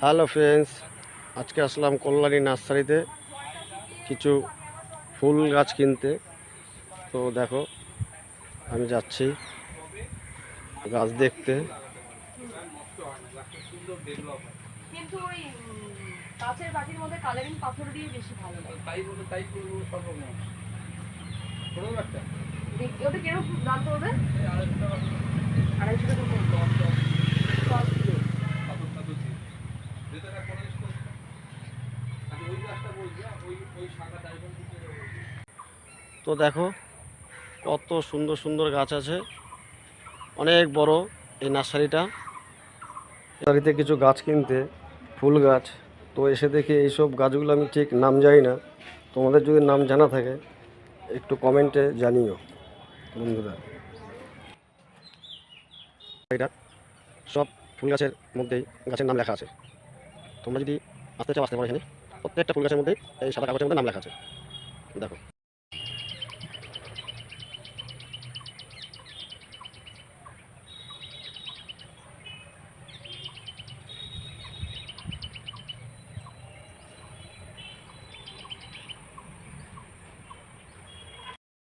Hello friends আজকে আসলাম কল্যাণী নার্সারিতে কিছু ফুল গাছ কিনতে। তো দেখো আমি যাচ্ছি গাছ দেখতে। কিন্তু ওই উম, বাটির মধ্যে কালারিং পাথর দিয়ে বেশি ভালো লাগে। তাই বলে তাই করব সর্বমোট ছোটো একটা। দেখ- ওটা কীরকম দাম পড়বে? আড়াইশো টাকা। তো দেখো কত সুন্দর সুন্দর গাছ আছে। অনেক বড় এই নার্সারিটা। নার্সারিতে কিছু গাছ কিনতে, ফুল গাছ। তো এসে দেখি এইসব গাছগুলো আমি ঠিক নাম জানি না। তোমাদের যদি নাম জানা থাকে, একটু কমেন্টে জানিও, বন্ধুরা। এটা সব ফুল গাছের মধ্যেই গাছের নাম লেখা আছে। তোমরা যদি আসতে চাও, আসতে পারো এখানে। প্রত্যেকটা ফুল গাছের মধ্যেই এই সাদা কাগজের মধ্যে নাম লেখা আছে। দেখো।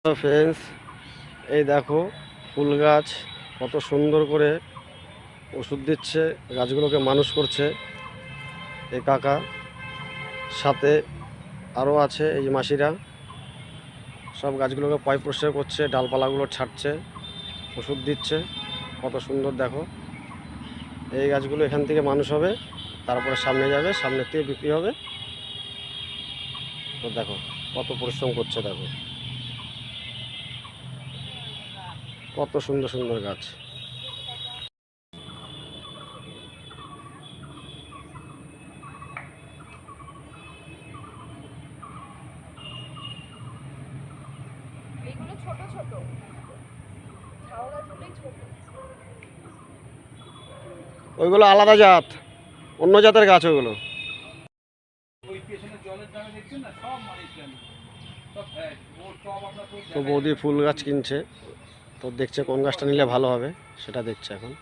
ফ্রেন্ডস এই দেখো ফুল গাছ, কত সুন্দর করে ওষুধ দিচ্ছে, গাছগুলোকে মানুষ করছে। এই কাকা, সাথে আরও আছে এই মাসিরা। সব গাছগুলোকে পয় পরিষ্কার করছে, ডালপালাগুলো ছাড়ছে, ওষুধ দিচ্ছে। কত সুন্দর দেখো। এই গাছগুলো এখান থেকে মানুষ হবে, তারপরে সামনে যাবে, সামনে থেকে বিক্রি হবে। তো দেখো, কত পরিশ্রম করছে দেখো। কত সুন্দর সুন্দর গাছ। ছোট ছোট। ওইগুলো আলাদা জাত অন্য জাতের গাছ ওইগুলো। তো বৌদি ফুল গাছ কিনছে। তো দেখছে কোন গাছটা নিলে ভালো হবে সেটা দেখছে এখন।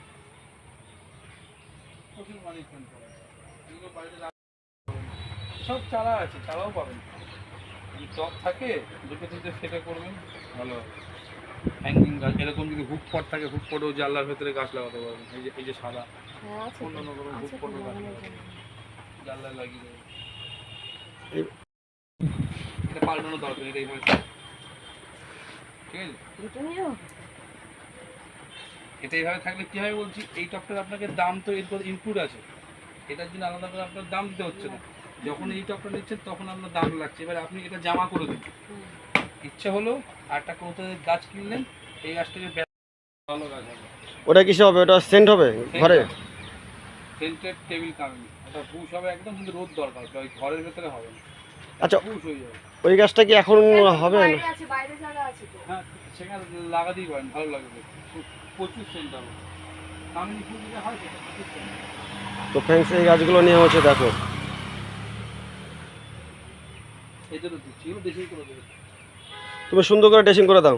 সব চারা আছে চারাও পাবেন। যদি টব থাকে দুটো তিনটে ফেটে করবেন ভালো হবে। হ্যাঙ্গিং গাছ এরকম যদি হুক পট থাকে হুক পটেও জানলার ভেতরে গাছ লাগাতে পারবেন এই যে এই যে সাদা। হ্যাঁ অন্য অন্য কোনো হুক পটও গাছ জানলায় লাগিয়ে দেবেন। এটা পাল্টানো দরকার এটা এইভাবে। ঠিক আছে? এটা এইভাবে থাকলে কি হয় বলছি এই টপটার আপনাকে দাম তো এরপর ইনক্লুড আছে। এটার জন্য আলাদা করে আপনার দাম দিতে হচ্ছে না। যখন এই টপটা নিচ্ছেন তখন আপনার দাম লাগছে। এবার আপনি এটা জামা করে দিন। ইচ্ছে হলো একটা কৌতো গাছ কিনলেন এই গাছটাকে ভালো গাছ হবে। ওটা কিসে হবে? ওটা সেন্ট হবে? ঘরে? সেন্টেড টেবিল কামিনি। ওটা বুশ হবে একদম কিন্তু রোদ দরকার। ওই ঘরের ভেতরে হবে না। আচ্ছা বুশ হয়ে যাবে। ওই গাছটা কি এখন হবে না? বাইরে আছে বাইরে জায়গা আছে তো। লাগাতেই পারেন ভালো লাগবে। প্রচুর সেন্ট হবে। কামিনি ফুল যেটা সেটা প্রচুর scent। তো ফ্রেন্ডস এই গাছগুলো নিয়ে হচ্ছে দেখো। তুমি সুন্দর করে ড্রেসিং করে দাও।